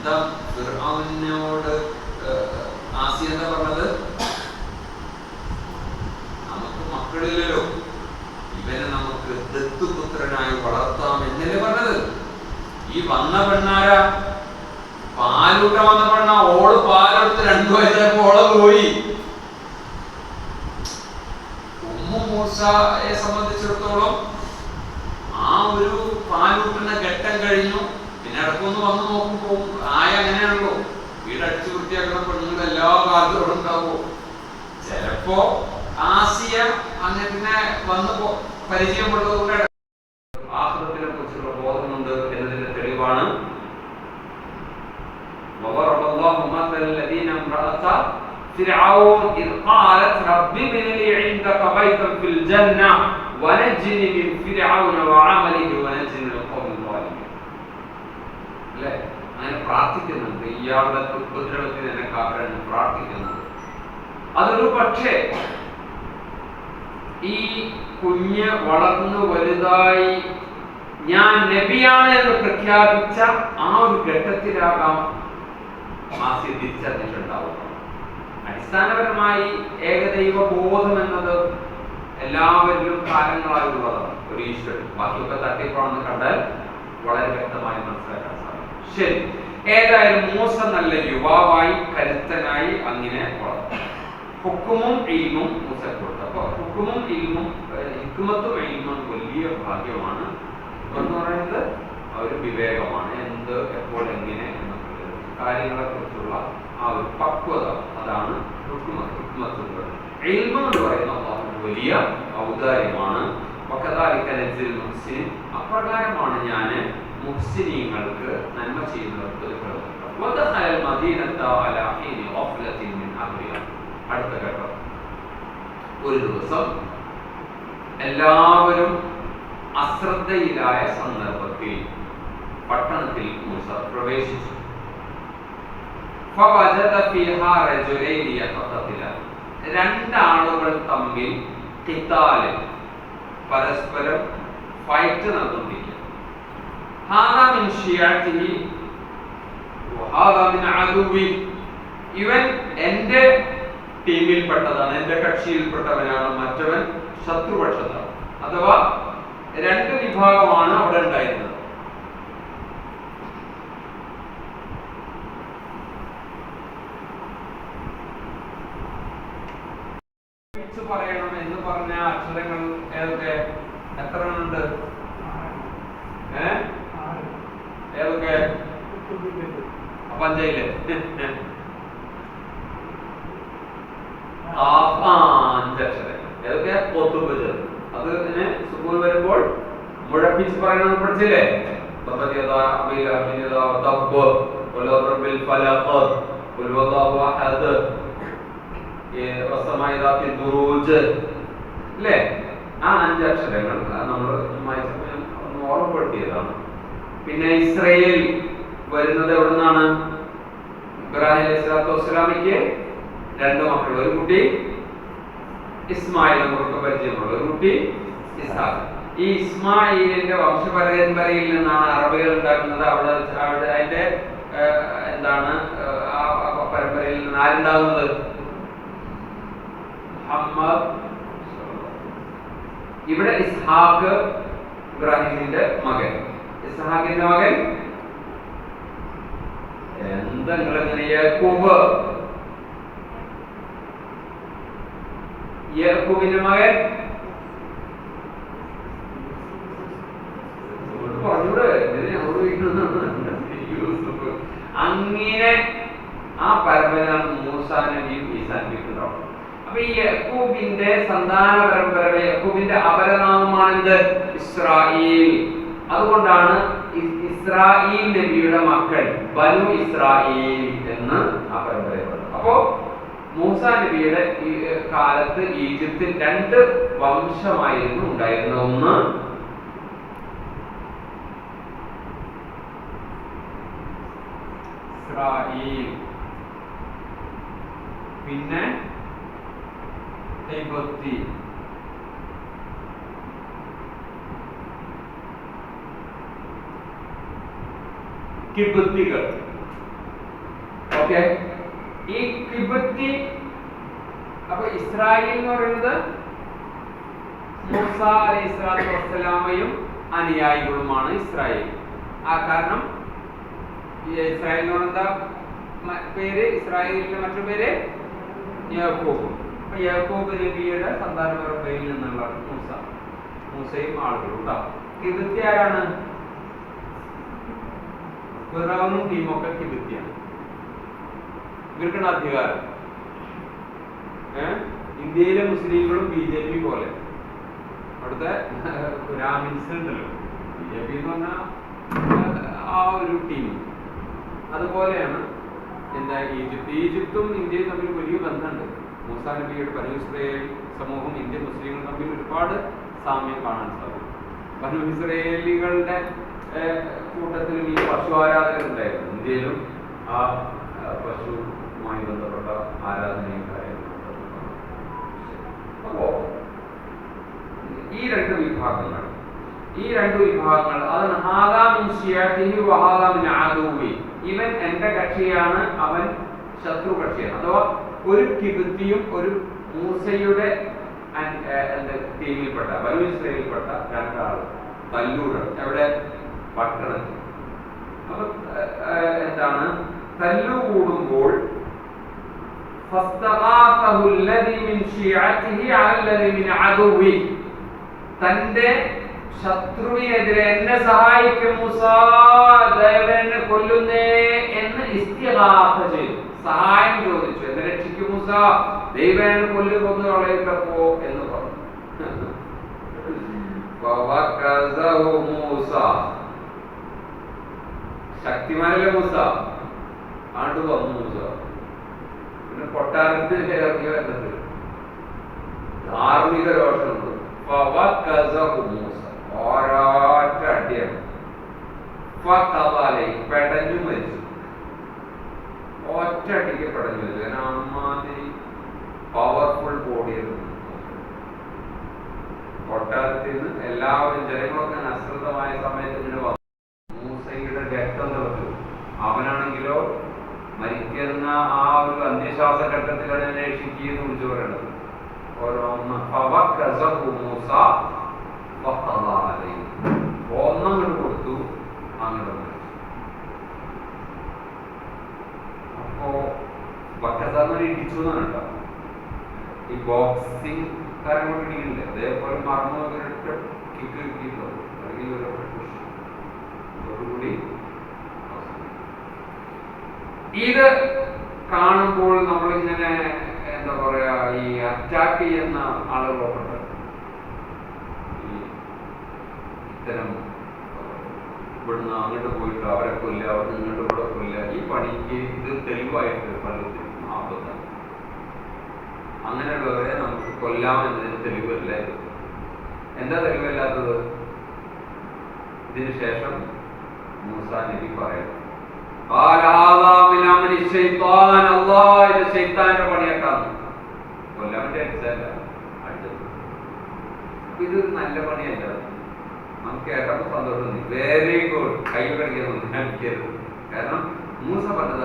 എന്താ ഫിർഔനോട് ആസി എന്താ പറഞ്ഞത്? നമുക്ക് മക്കളില്ലല്ലോ. ഇവനെ നമുക്ക് ദത്തുപുത്രനായി വളർത്താം എന്നല്ലേ പറഞ്ഞത്? ഈ വന്ന പെണ്ണാരാ? പാലൂട്ട വന്ന പെണ്ണ. ഓൾ പാലെടുത്ത് രണ്ടു വയസ്സായപ്പോ ഓൾ പോയി. ഉമ്മ മൂസയെ സംബന്ധിച്ചിടത്തോളം ആ ഒരു പാലൂട്ടുന്ന ഘട്ടം കഴിഞ്ഞു. പിന്നെ ഇടക്കൊന്ന് വന്നു നോക്കുമ്പോ ആയ അങ്ങനെയാണല്ലോ വീട് അടിച്ചു വൃത്തിയാക്കുന്ന പെണ്ണുങ്ങൾ എല്ലാ കാലത്തും അവിടെ ഉണ്ടാവുമോ ചിലപ്പോ ആസിയ അങ്ങനെ പിന്നെ വന്ന് പോ- പരിചയമുള്ളതുകൊണ്ട് ആഹ്ലത്തിനെ കുറിച്ചുള്ള ബോധമുണ്ട് എന്നതിന്റെ തെളിവാണ് وضرب الله مثلا الذين امرأة فرعون إذ قالت رب ابن لي عندك بيتا في الجنة ونجني من فرعون وعمله ونجني من القوم الظالمين അല്ലേ അങ്ങനെ പ്രാർത്ഥിക്കുന്നുണ്ട് ഇയാളുടെ ഉപദ്രവത്തിൽ എന്നെ കാക്കാൻ പ്രാർത്ഥിക്കുന്നുണ്ട് അതൊരു പക്ഷേ ഈ കുഞ്ഞ് വളർന്നു വലുതായി ഞാൻ നബിയാണ് എന്ന് പ്രഖ്യാപിച്ച ആ ഒരു ഘട്ടത്തിലാകാം മാസി തിരിച്ചറിഞ്ഞിട്ടുണ്ടാവുക അടിസ്ഥാനപരമായി ഏകദൈവ ബോധം എന്നത് എല്ലാവരിലും കാലങ്ങളായുള്ളതാണ്. ഒരു ഈശ്വരൻ. ബാക്കിയൊക്കെ തട്ടിപ്പാണെന്ന് കണ്ടാൽ വളരെ വ്യക്തമായി മനസ്സിലാക്കാൻ സാധിക്കും. ശരി. ഏതായാലും മൂസ നല്ല യുവാവായി കരുത്തനായി അങ്ങനെ വളർന്നു. ഹുക്കുമും ഇൽമും മുസക്കുണ്ട് അപ്പൊ ഹുക്കുമും ഇൽമും ഹിക്കുമത്തും ഇൽമും വലിയ ഭാഗ്യമാണ്. എന്ന് പറയുന്നത് ഒരു വിവേകമാണ്. എന്ത് എപ്പോൾ എങ്ങനെ എന്നുള്ളത് കാര്യങ്ങളെ കുറിച്ചുള്ള ആ ഒരു പക്വത അതാണ് ഹുക്കുമത്ത് ഹുക്കുമത്ത് എന്ന് പറയുന്നത്. ഇൽമ എന്ന് പറയുന്ന വലിയ ഔദാര്യമാണ്. അപ്രകാരമാണ് ഞാൻ മുഹ്സിനീങ്ങൾക്ക് നന്മ ചെയ്യുന്നവർക്ക് അടുത്ത ഘട്ടം. ഒരു ദിവസം എല്ലാവരും അശ്രദ്ധയിലായ സന്ദർഭത്തിൽ പട്ടണത്തിൽ മൂസ പ്രവേശിച്ചു. രണ്ടാളുകൾ തമ്മിൽ പരസ്പരം ഫൈറ്റ് നടന്നിരിക്കും ഇവൻ എന്റെ ടീമിൽപ്പെട്ടതാണ് എന്റെ കക്ഷിയിൽപ്പെട്ടവനാണ് മറ്റവൻ ശത്രുപക്ഷത്താണ് അഥവാ രണ്ട് വിഭാഗമാണ് അവിടെ ഉണ്ടായിരുന്നത്. പറയണം എന്ന് പറഞ്ഞ അക്ഷരങ്ങൾ ഏതൊക്കെ? എത്ര ഉണ്ട് ഏതൊക്കെ? അപ്പൊ അഞ്ചയില്ലേ ആ ആ, അഞ്ചക്ഷരങ്ങൾ വരുമ്പോൾ മുഴപ്പിച്ച് പറയുന്നത് പഠിച്ചില്ലേ? ആ അഞ്ച് നമ്മൾ പിന്നെ ഇസ്രയേൽ വരുന്നത് എവിടെ നിന്നാണ് ഇബ്രാഹിം അലൈഹി സ്വലാത്തു രണ്ട് മക്കൾ ഒരു കുട്ടി ഇസ്മായിൽ നമുക്ക് പരിചയമുള്ള ഒരു കുട്ടി ഇസ്ഹാഖ്. ഈ ഇസ്മായിലിന്റെ വംശപരമ്പരയിൽ നിന്നാണ് അറബികൾ ഉണ്ടാക്കുന്നത്. അവിടെ അവിടെ അതിന്റെ എന്താണ് ആ പരമ്പരയിൽ നിന്ന് ആരുണ്ടാകുന്നത്? മുഹമ്മദ് ഇവിടെ ഇസ്ഹാഖ് ഇബ്രാഹിമിന്റെ മകൻ. ഇസ്ഹാഖിന്റെ മകൻ? എന്താ നിങ്ങളിങ്ങനെ യാക്കൂബ് യാക്കൂബിന്റെ മകൻ പറഞ്ഞൂടെ? യൂസുഫ്. അങ്ങനെ ആ പരമ്പരയാണ് മൂസാ നബിയും ഈസാ നബിയും അപ്പൊ ഈ യക്കൂബിന്റെ സന്താന പരമ്പര യക്കൂബിന്റെ അപരനാമമാണ് എന്ത് ഇസ്രായേൽ അതുകൊണ്ടാണ് ഇസ്രായേൽ നബിയുടെ മക്കൾ ബനു ഇസ്രായേൽ എന്ന് ആ പരമ്പരപ്പെടുന്നത് അപ്പോ മൂസ നബിയുടെ ഈ കാലത്ത് ഈജിപ്തിൽ രണ്ട് വംശമായിരുന്നു ഉണ്ടായിരുന്ന ഒന്ന് പിന്നെ തിബത്തി കിബത്തികൾ ഓക്കെ? ഈ കിബത്തി അപ്പൊ ഇസ്രായേൽ എന്ന് പറയുന്നത് മൂസ അലൈഹി സ്വലാത്തു വസ്സലാമയും അനുയായികളുമാണ് ഇസ്രായേൽ. ആ കാരണം ഇസ്രായേൽ എന്ന് പറയുന്ന പേര് ഇസ്രായേലിന്റെ മറ്റു പേര് യാക്കോബ്. അപ്പൊ യാക്കോബ് നബിയുടെ സന്താനപരമ്പയിൽ നിന്നുള്ള മൂസ. മൂസയും ആളുകളും ഉണ്ടാവും കിബത്തി ആരാണ്? ഫിറൗനും ഇവർക്കാണ് അധികാരം? ഇന്ത്യയിലെ മുസ്ലിങ്ങളും ബി ജെ പി പോലെ. അവിടുത്തെ ബ്രാഹ്മിൻസ് ഉണ്ടല്ലോ. ബി ജെ പി എന്ന് പറഞ്ഞാൽ ആ ഒരു ടീം അതുപോലെയാണ് എന്താ ഈജിപ്ത്. ഈജിപ്തും ഇന്ത്യയും തമ്മിൽ വലിയ ബന്ധമുണ്ട്. മൂസാ നബിയുടെ ബനു ഇസ്രയേൽ സമൂഹം ഇന്ത്യൻ മുസ്ലിങ്ങൾ തമ്മിൽ ഒരുപാട് സാമ്യം കാണാൻ സാധിക്കും. ബനു ഇസ്രയേലികളുടെ കൂട്ടത്തിൽ ഈ പശു ആരാധന ഉണ്ടായിരുന്നു ഇന്ത്യയിലും ആ ആ, മായി ബന്ധപ്പെട്ട ആരാധനയും കാര്യങ്ങളുണ്ട് അപ്പോ ഈ രണ്ട് വിഭാഗങ്ങൾ ഈ രണ്ട് വിഭാഗങ്ങൾ അതിന് ഹാദാമിൻ വഹാദാമിൻ ആദൂവി ഇവൻ എന്റെ കക്ഷിയാണ് അവൻ ശത്രു കക്ഷിയാണ്. അഥവാ ഒരു കിബിത്തിയും ഒരു മൂസയുടെ ടീമിൽപ്പെട്ട വലുവിൽപ്പെട്ട രണ്ടാൾ തല്ലൂടൻ എവിടെ? പട്ടണത്തിൽ. അപ്പൊ എന്താണ്? തല്ലു കൂടുമ്പോൾ തന്റെ ശത്രുവിനെതിരെ എന്നെ സഹായിക്കും മുസാ ദയവ് എന്നെ കൊല്ലുന്നേ എന്ന് ഇസ്തിഗാഥ ചെയ്തു. സഹായം ചോദിച്ചു എന്നെ രക്ഷിക്കും മുസ ദൈവനെ കൊല്ലു കൊന്നു കളയട്ടപ്പോ എന്ന് പറഞ്ഞു. ശക്തിമാനല്ലേ മൂസ? ആണ്ട് വന്നു മൂസ. പിന്നെ കൊട്ടാരത്തിൽ ഇറങ്ങി വരുന്നത് ധാർമ്മിക രോഷമുണ്ട്. ഒരൊറ്റ അടിയാണ്. പെടഞ്ഞു മരിച്ചു. ഒറ്റ അടിക്ക് പെടഞ്ഞു മരിച്ചു. കാരണം അമ്മാതിരി പവർഫുൾ ബോഡിയായിരുന്നു കൊട്ടാരത്തിൽ നിന്ന് എല്ലാവരും ജനങ്ങളൊക്കെ അശ്രദ്ധമായ സമയത്ത് ഇങ്ങനെ വന്നു മൂസയുടെ രക്തം നിറച്ചു അവനാണെങ്കിലോ മരിക്കുന്ന ആ ഒരു അന്ത്യശ്വാസ ഘട്ടത്തിലാണ് എന്നെ രക്ഷിക്കുകയെന്ന് വിളിച്ചു പറയുന്നത്. ഓരോന്ന്. മൂസ. ഒന്നങ്ങോട്ട് കൊടുത്തു അങ്ങോട്ട് അപ്പോ വക്കസാന്ന് ഇടിച്ചു എന്നാണ് കേട്ടോ. ഈ ബോക്സിംഗ് കാര്യങ്ങളൊക്കെ ഇടിക്കുന്നില്ലേ അതേപോലെ മറന്നു കിക്ക് കിട്ടിയിട്ടുള്ളൂ അല്ലെങ്കിൽ ഒരു push. ഇത് കാണുമ്പോൾ നമ്മളിങ്ങനെ എന്താ പറയാ ഈ അറ്റാക്ക് ചെയ്യുന്ന ആളുകളൊക്കെ ഇത്തരം ഇവിടുന്ന് അങ്ങോട്ട് പോയിട്ട് അവരെ കൊല്ല അവർ ഇങ്ങോട്ട് ഇവിടെ കൊല്ല ഈ പണിക്ക് ഇത് തെളിവായിട്ട് പലർക്കും ആപത്താണ് അങ്ങനെയുള്ളവരെ നമുക്ക് കൊല്ലാമെന്നതിന് തെളിവല്ല? എന്താ തെളിവല്ലാത്തത്? ഇതിനു ശേഷം മൂസ നബി ഇത് നല്ല പണിയല്ല. നമുക്ക് കേട്ടപ്പോ സന്തോഷം വെരി ഗുഡ് കൈ കടിക്കുന്നു അടിക്കരുത് കാരണം മൂസ പറഞ്ഞത്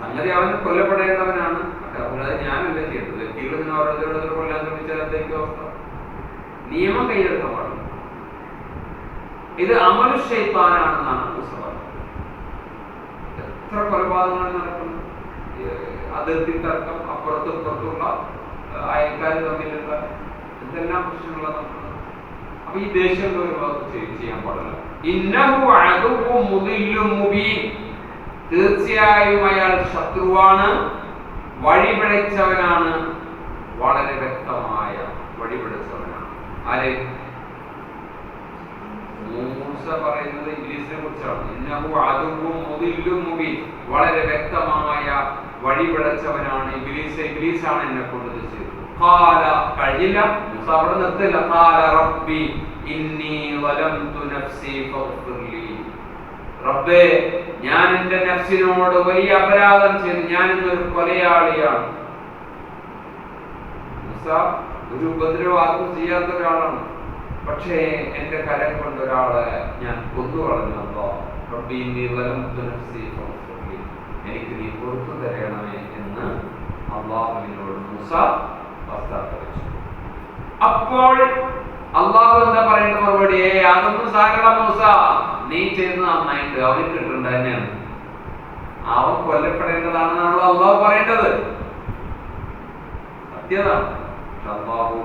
സംഗതി അവൻ കൊല്ലപ്പെടേണ്ടവനാണ്. അല്ലാതെ ഞാനല്ല ചെയ്തത്. കൊല്ലാൻ ശ്രമിച്ചാൽ നിയമം കൈയെടുക്കാൻ പാടില്ല. ഇത് അമലു ഷെയ്ത്താനാണെന്നാണ് എത്ര കൊലപാതകങ്ങൾ നടക്കുന്നു? അതിർത്തി തർക്കം അപ്പുറത്തും ഇപ്പുറത്തുള്ള അയൽക്കാർ തമ്മിലുള്ള എന്തെല്ലാം പ്രശ്നങ്ങളാണ് നടക്കുന്നത്? അപ്പൊ ഈ ദേഷ്യം ഒരു ചെയ്യാൻ പാടില്ല. ഇന്നഹു അദുവ്വു മുദില്ലും മുബീൻ. തീർച്ചയായും അയാൾ ശത്രുവാണ് വഴിപിഴച്ചവനാണ് വളരെ വ്യക്തമായ വഴിപിഴച്ചവനാണ്. ആരെ? മൂസ പറയുന്നത് ഇംഗ്ലീഷിനെ കുറിച്ചാണ്. വളരെ വ്യക്തമായ വഴിപിഴച്ചവനാണ് ഇംഗ്ലീഷ്. ഇബ്ലീസാണ് എന്നെ കൊണ്ട് റബ്ബി ഞാൻ എന്റെ നഫ്സിനോട് വലിയ അപരാധം ചെയ്തു. ഞാൻ ഇന്നൊരു കൊലയാളിയാണ്. ഒരു ഉപദ്രവാദം ചെയ്യാത്ത ഒരാളാണ്. പക്ഷേ എന്റെ കരം കൊണ്ട് ഒരാളെ ഞാൻ കൊന്നു കളഞ്ഞല്ലോ റബ്ബി വലം. എനിക്ക് നീ പുറത്തു തരണമേ എന്ന് അള്ളാഹുവിനോട് പശ്ചാത്തലിച്ചു അപ്പോൾ അള്ളാഹു എന്താ പറയുന്ന മറുപടി? അതൊന്നും സാരട മൂസ. നീ ചെയ്തത് നന്നായിട്ട് അവന് കിട്ടേണ്ട തന്നെയാണ്. അവൻ കൊല്ലപ്പെടേണ്ടതാണെന്നാണല്ലോ അള്ളാഹു പറയേണ്ടത്. സത്യതാണ് അള്ളാഹു.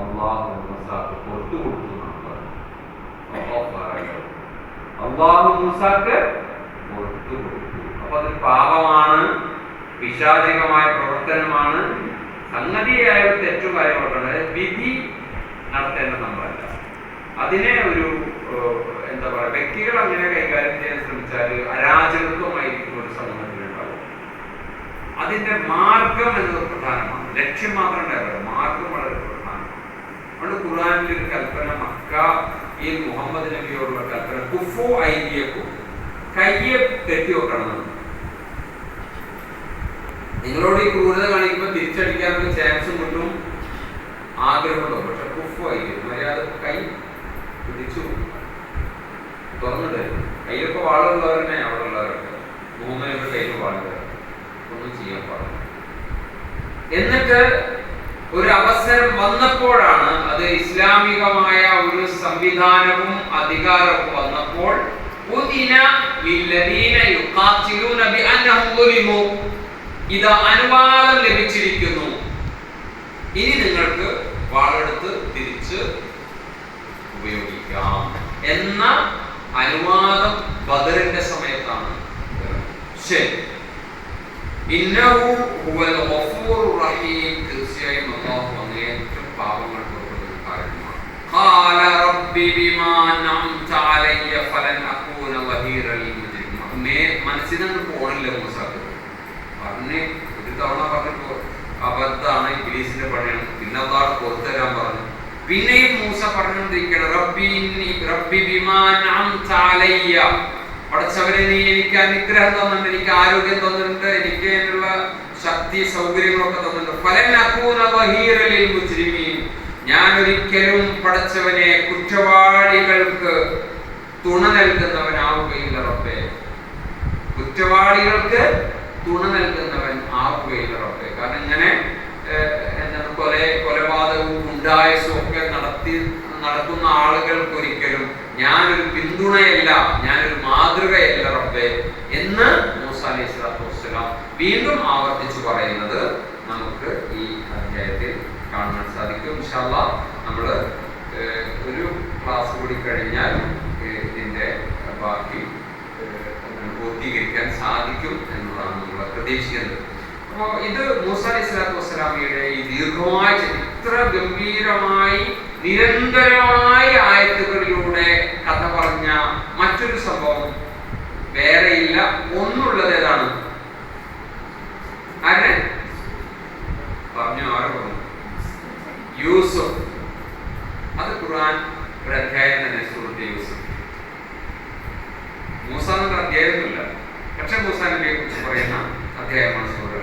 അള്ളാഹു മൂസാക്ക് പുറത്തു കൊടുത്തു. അള്ളാഹു മൂസാക്ക് പുറത്തു കൊടുത്തു. അപ്പൊ അതൊരു പാപമാണ് പിശാചികമായ പ്രവർത്തനമാണ് സംഗതിയായ ഒരു തെറ്റു അതായത് വിധി നടത്തേണ്ട നമ്മളല്ല. അതിനെ ഒരു എന്താ പറയുക വ്യക്തികൾ അങ്ങനെ കൈകാര്യം ചെയ്യാൻ ശ്രമിച്ചാൽ അരാജകത്വമായിരിക്കും ഒരു സമൂഹത്തിലുണ്ടാവും അതിന്റെ മാർഗം എന്നത് പ്രധാനമാണ്. ലക്ഷ്യം മാത്രം ഉണ്ടാവില്ല. മാർഗം വളരെ അതുകൊണ്ട് ഖുർആനിൽ ഒരു കൽപ്പന മക്ക ഈ മുഹമ്മദ് നബിയോടുള്ള കൽപ്പന കുഫു ഐദിയക്കും കയ്യെ തെറ്റി വെക്കണം നിങ്ങളോട് ഈ ക്രൂരത കാണിക്കുമ്പോൾ തിരിച്ചടിക്കാനുള്ള ചാൻസും കിട്ടും. ആഗ്രഹമുണ്ടോ? പക്ഷെ കുഫു ഐദിയം മര്യാദ കൈ പിടിച്ചു. തുറന്നിട്ട് കയ്യിലൊക്കെ വാളുള്ളവരനെ അവിടെ ഉള്ളവരൊക്കെ മുഹമ്മദിന്റെ കയ്യിൽ വാളുകൾ ഒന്നും ചെയ്യാൻ പാടില്ല. എന്നിട്ട് ഒരു അവസരം വന്നപ്പോഴാണ് അത് ഇസ്ലാമികമായ ഒരു സംവിധാനവും അധികാരവും വന്നപ്പോൾ. ഇത് അനുവാദം ലഭിച്ചിരിക്കുന്നു. ഇനി നിങ്ങൾക്ക് വാളെടുത്ത് തിരിച്ച് ഉപയോഗിക്കാം എന്ന അനുവാദം ബദറിന്റെ സമയത്താണ്. ശരി. ഇന്നഹു ഹുവൽ ഗഫൂറുർ റഹീം. തീർച്ചയായും അല്ലാഹു അങ്ങേയറ്റം പാപങ്ങൾ പൊറുക്കുന്ന കാരണമാണ് ഖാല റബ്ബി ബിമാ അൻഅംത അലയ്യ ഫലൻ അകൂന വഹീറ ലിൽ മുജ്രിമീൻ. മേ മനസ്സിനൊന്നും പോണില്ല മൂസാക്ക്. പറഞ്ഞ് ഒരു തവണ പറഞ്ഞപ്പോ അബദ്ധാണ് ഇബ്ലീസിന്റെ പണിയാണ്. പിന്നെ അള്ളാഹ് പുറത്തുതരാൻ പറഞ്ഞു. പിന്നെയും മൂസ പറഞ്ഞുകൊണ്ടിരിക്കണം റബ്ബി റബ്ബി ബിമാ അൻഅംത അലയ്യ. പടച്ചവനെ നീ എനിക്ക് അനുഗ്രഹം തന്നിട്ടുണ്ട് എനിക്ക് ആരോഗ്യം തന്നിട്ടുണ്ട് എനിക്ക് അതിനുള്ള ശക്തി സൗകര്യങ്ങളൊക്കെ തന്നിട്ടുണ്ട് ഞാൻ ഒരിക്കലും പടച്ചവനെ കുറ്റവാളികൾക്ക് തുണ നൽകുന്നവനാവുകയില്ല റബ്ബേ. കുറ്റവാളികൾക്ക് തുണ നൽകുന്നവൻ ആവുകയില്ല റബ്ബേ. കാരണം ഇങ്ങനെ എന്താണ് കൊല കൊലപാതകവും ഉണ്ടായസും ഒക്കെ നടത്തി നടക്കുന്ന ആളുകൾക്ക് ഒരിക്കലും ഞാനൊരു പിന്തുണയല്ല ഞാനൊരു മാതൃകയല്ല റബ്ബേ എന്ന് മൂസ വീണ്ടും ആവർത്തിച്ചു പറയുന്നത് നമുക്ക് ഈ അധ്യായത്തിൽ കാണാൻ സാധിക്കും. നമ്മൾ ഒരു ക്ലാസ് കൂടി കഴിഞ്ഞാൽ ഇതിന്റെ ബാക്കി പൂർത്തീകരിക്കാൻ സാധിക്കും എന്നുള്ളതാണ് നമ്മൾ പ്രതീക്ഷിക്കുന്നത്. അപ്പോൾ ഇത് മൂസ അലൈഹി സ്വലാത്തു വസ്സലാമിയുടെ ഈ ദീർഘമായ ഇത്ര ഗംഭീരമായി നിരന്തരമായ ആയത്തുകളിലൂടെ പറഞ്ഞ മറ്റൊരു സംഭവം വേറെയില്ല ഒന്നുള്ളത് ഏതാണ്? ആരെ പറഞ്ഞു ആര് പറഞ്ഞു? യൂസഫ്. അത് ഖുർആൻ ഒരു അധ്യായം തന്നെ സുഹൃത്ത് യൂസഫ്. മൂസ എന്നൊരു അധ്യായമൊന്നുമില്ല. പക്ഷെ മൂസ കുറിച്ച് പറയുന്ന അധ്യായമാണ് സൂറത്തുൽ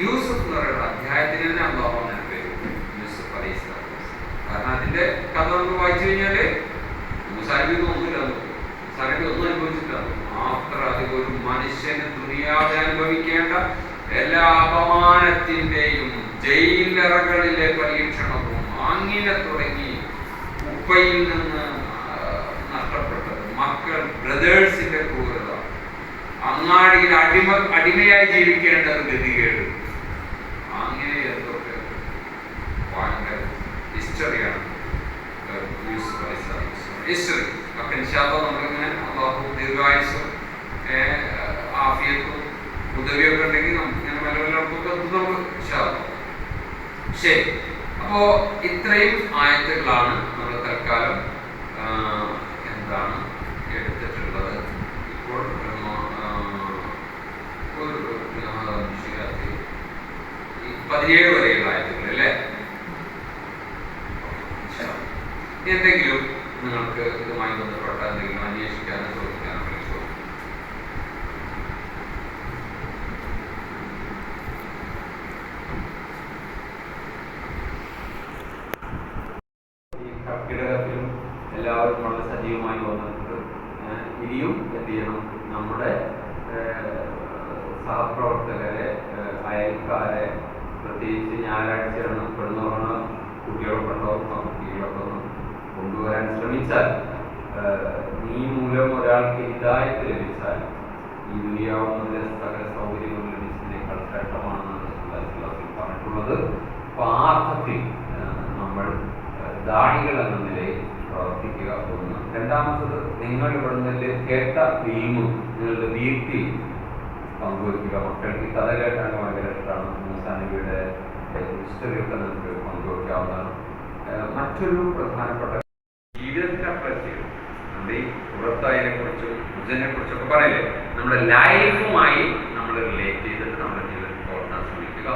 യൂസഫ് എന്ന് പറയുന്ന അധ്യായത്തിന് തന്നെ അള്ളാഹു പേര് യൂസഫ് അലൈഹി കാരണം അതിന്റെ കഥ നമ്മൾ വായിച്ചു കഴിഞ്ഞാൽ ഒന്നും ഒന്നുമില്ല നബി ഒന്നും അനുഭവിച്ചിട്ടില്ല മാത്ര അധികം ഒരു മനുഷ്യന് ദുനിയാവെ അനുഭവിക്കേണ്ട എല്ലാ അപമാനത്തിന്റെയും ജയിലറകളിലെ പരീക്ഷണവും അങ്ങനെ തുടങ്ങി ഉപ്പയിൽ നിന്ന് നഷ്ടപ്പെട്ടത്. മക്കൾ ബ്രദേഴ്സിന്റെ ക്രൂരത. അങ്ങാടിയിൽ അടിമ അടിമയായി ജീവിക്കേണ്ടത് ഗതികേട് അങ്ങനെ എന്തൊക്കെ ഭയങ്കര ഹിസ്റ്ററിയാണ് ഹിസ്റ്ററി അപ്പൊ ഇൻഷാല്ല നമ്മളിങ്ങനെ അള്ളാഹു ദീർഘായുസും ആഫിയത്തും ഉദവിയൊക്കെ ഉണ്ടെങ്കിൽ നമുക്ക് ഇങ്ങനെ വല്ല വല്ല നമുക്ക് നമുക്ക് ഇൻഷാല്ല ശരി. അപ്പോ ഇത്രയും ആയത്തുകളാണ് നമ്മൾ തൽക്കാലം. എന്താണ് എടുത്തിട്ടുള്ളത്? ഇപ്പോൾ ഒരു പതിനേഴ് വരെയുള്ള ആയത്തുകൾ അല്ലേ? എന്തെങ്കിലും നിങ്ങൾക്ക് ഇതുമായി ബന്ധപ്പെട്ട എന്തെങ്കിലും അന്വേഷിക്കാനോ ചോദിക്കാനോ വിളിച്ചോ ഈ വളരെ സജീവമായി വന്നിട്ടുണ്ട്. ഇനിയും എന്ത് ചെയ്യണം? നമ്മുടെ സഹപ്രവർത്തകരെ അയൽക്കാരെ പ്രത്യേകിച്ച് ഞായറാഴ്ചയാണ് പെടുന്നവരണ കുട്ടികളൊക്കെ ഉണ്ടാവും കുട്ടികളൊക്കെ കൊണ്ടുവരാൻ ശ്രമിച്ചാൽ നീ മൂലം ഒരാൾക്ക് ഹിദായത്ത് ലഭിച്ചാൽ ഈ ദുനിയാവുന്നതിലെ സകല സൗകര്യങ്ങൾ ലഭിച്ചതിനേക്കാൾ ശ്രേഷ്ഠമാണെന്നാണ് പറഞ്ഞിട്ടുള്ളത്. അർത്ഥത്തിൽ നമ്മൾ ദാണികൾ എന്ന നിലയിൽ പ്രവർത്തിക്കുക ഒന്ന് രണ്ടാമത്തത് നിങ്ങൾ ഇവിടെ നിന്ന് കേട്ട ഫിലിമ് നിങ്ങളുടെ വീട്ടിൽ പങ്കുവയ്ക്കുക. മക്കൾക്ക് കഥ കേട്ടാൽ ഭയങ്കര ഇഷ്ടമാണ്. മൂസാനബിയുടെ ഹിസ്റ്ററി ഒക്കെ നമുക്ക് പങ്കുവയ്ക്കാവുന്നതാണ്. മറ്റൊരു പ്രധാനപ്പെട്ട നമ്മുടെ കുറിച്ചും ഒക്കെ കുറിച്ചൊക്കെ പറയില്ലേ? നമ്മുടെ ലൈഫുമായി നമ്മൾ റിലേറ്റ് ചെയ്തിട്ട് നമ്മുടെ ജീവിതത്തിൽ ഓർക്കാൻ ശ്രമിക്കുക.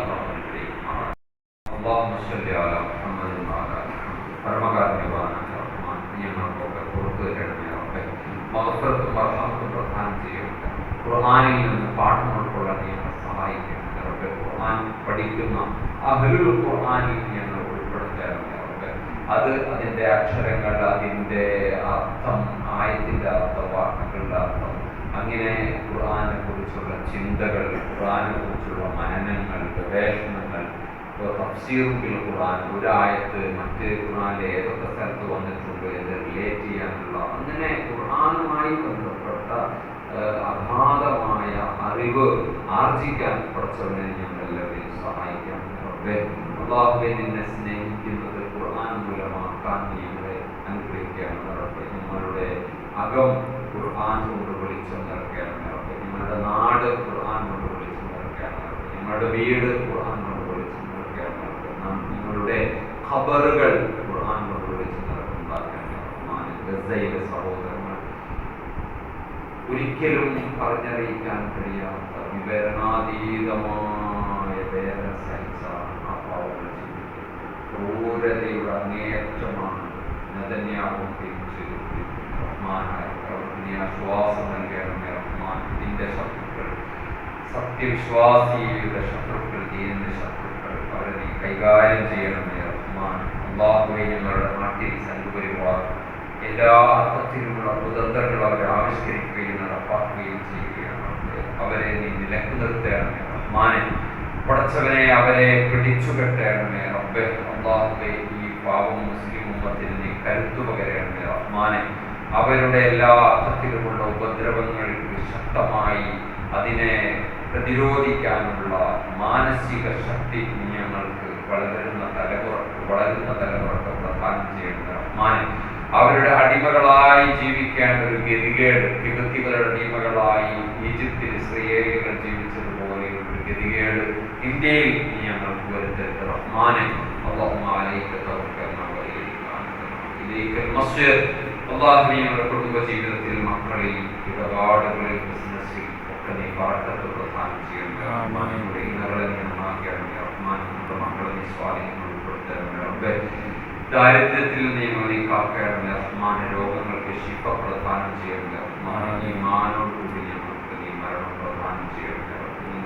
നിന്ന് പാഠം ഉൾക്കൊള്ളാൻ നീ ഞങ്ങളെ ഖുർആൻ പഠിക്കുന്ന അഹ്ലുൽ ഖുർആനിൽ ഞങ്ങൾ ഉൾപ്പെടുത്തേണ്ടത്. അത് അതിന്റെ അക്ഷരങ്ങൾ അതിന്റെ അർത്ഥം ആയത്തിന്റെ അർത്ഥം വാക്കുകളുടെ അർത്ഥം അങ്ങനെ ഖുർആാനെ കുറിച്ചുള്ള ചിന്തകൾ ഖുർആാനെ കുറിച്ചുള്ള മനനങ്ങൾ ഗവേഷണങ്ങൾ തഫ്സീറുൽ ഖുർആൻ ഒരായത്ത് മറ്റ് ഖുർആാനിലെ ഏതൊക്കെ സ്ഥലത്ത് വന്നിട്ടുണ്ട് എന്ന് റിലേറ്റ് ചെയ്യാനുള്ള അങ്ങനെ ഖുർആാനുമായി ബന്ധപ്പെട്ട അഗാധമായ അറിവ് ആർജിക്കാൻ പഠിച്ചവനെ ഞങ്ങൾ എല്ലാവരെയും സഹായിക്കാം റബ്ബേ അള്ളാഹുവെ നിന്നെ സ്നേഹിക്കുന്നത് ഖുർആൻ ഞങ്ങളെ അനുഗ്രഹിക്കുകയാണ് റബ്ബേ ഞങ്ങളുടെ അകം ഖുർആൻ കൊണ്ട് വെളിച്ചം നിറക്കുകയാണ് റബ്ബേ ഞങ്ങളുടെ നാട് ഖുർആൻ കൊണ്ട് വെളിച്ചം നിറക്കുകയാണ് റബ്ബേ ഞങ്ങളുടെ വീട് ഖുർആൻ കൊണ്ട് വെളിച്ചം നിറക്കുകയാണ് നാം നിങ്ങളുടെ ഖബറുകൾ ഖുർആൻ കൊണ്ട് വെളിച്ചം നിറയ്ക്കുന്നതാക്കുകയാണ് റഹ്മാൻ ഗസയിലെ സഹോദരങ്ങൾ. ഒരിക്കലും പറഞ്ഞറിയിക്കാൻ കഴിയാത്ത വിവരണാതീതമായ വേദന സഹിച്ച ആ പാവങ്ങൾ ക്രൂരതയുടെ അങ്ങേയറ്റമാണ്. നദന്യാവും തിരിച്ച് റഹ്മാനായ പ്രവർത്തനീയ ആശ്വാസം നൽകണമേ റഹ്മാൻ നിന്റെ ശത്രുക്കൾ സത്യവിശ്വാസിയുടെ ശത്രുക്കൾ ദീനിന്റെ ശത്രുക്കൾ അവരെ നീ കൈകാര്യം ചെയ്യണമേ റഹ്മാൻ അള്ളാഹുവെ ഞങ്ങളുടെ നാട്ടിൽ സംഘപരിവാർ എല്ലാ അർത്ഥത്തിലുമുള്ള കുതന്ത്രങ്ങൾ അവരെ ആവിഷ്കരിക്കുകയും നടപ്പാക്കുകയും ചെയ്യുകയാണ്. അവരെ നീ നിലയ്ക്ക് റഹ്മാനെ പടച്ചവനെ അവരെ പിടിച്ചു കെട്ടേണമേ റബ്ബെ അള്ളാഹുബെ ഈ പാവം മുസ്ലിം ഉമ്മത്തിന് നീ കരുത്തു പകരണമേ. റഹ്മാനെ അവരുടെ എല്ലാ അർത്ഥത്തിലുമുള്ള ഉപദ്രവങ്ങൾക്ക് ശക്തമായി അതിനെ പ്രതിരോധിക്കാനുള്ള മാനസിക ശക്തി ഞങ്ങൾക്ക് വളരുന്ന തലമുറയ്ക്ക് വളരുന്ന തലമുറയ്ക്ക് പ്രധാനം ചെയ്യണം റഹ്മാനെ അവരുടെ അടിമകളായി ജീവിക്കേണ്ട ഒരു ഗതികേട് വിഭക്തികളുടെ അടിമകളായി ഈജിപ്തിൽ സ്ത്രീകൾ ജീവിച്ചതുപോലെ ഒരു ഗതികേട് ഇന്ത്യയിൽ നീ ഞങ്ങൾക്ക് വരുത്തരുത് റഹ്മാനെ അള്ളാഹുവിനെ കുടുംബ ജീവിതത്തിൽ മക്കളിൽ ഇടപാടുകളിൽ ബിസിനസ്സിൽ ഒക്കെ നീ പറക്കത്ത് പ്രധാനം ചെയ്യണം. റഹ്മാനെ ഇണകളെ നിയമമാക്കിയാണ് റഹ്മാൻ നമ്മുടെ മക്കളെ നീ സ്വാധീനം ഉൾപ്പെടുത്തണം റബ്ബെ ദാരിദ്ര്യത്തിൽ നീ മതി കാക്കണമേ റഹ്മാനെ രോഗങ്ങൾക്ക് ശിപ്പ പ്രധാനം ചെയ്യണമേ. റഹ്മാനെ നീ മാനോടുകൂടി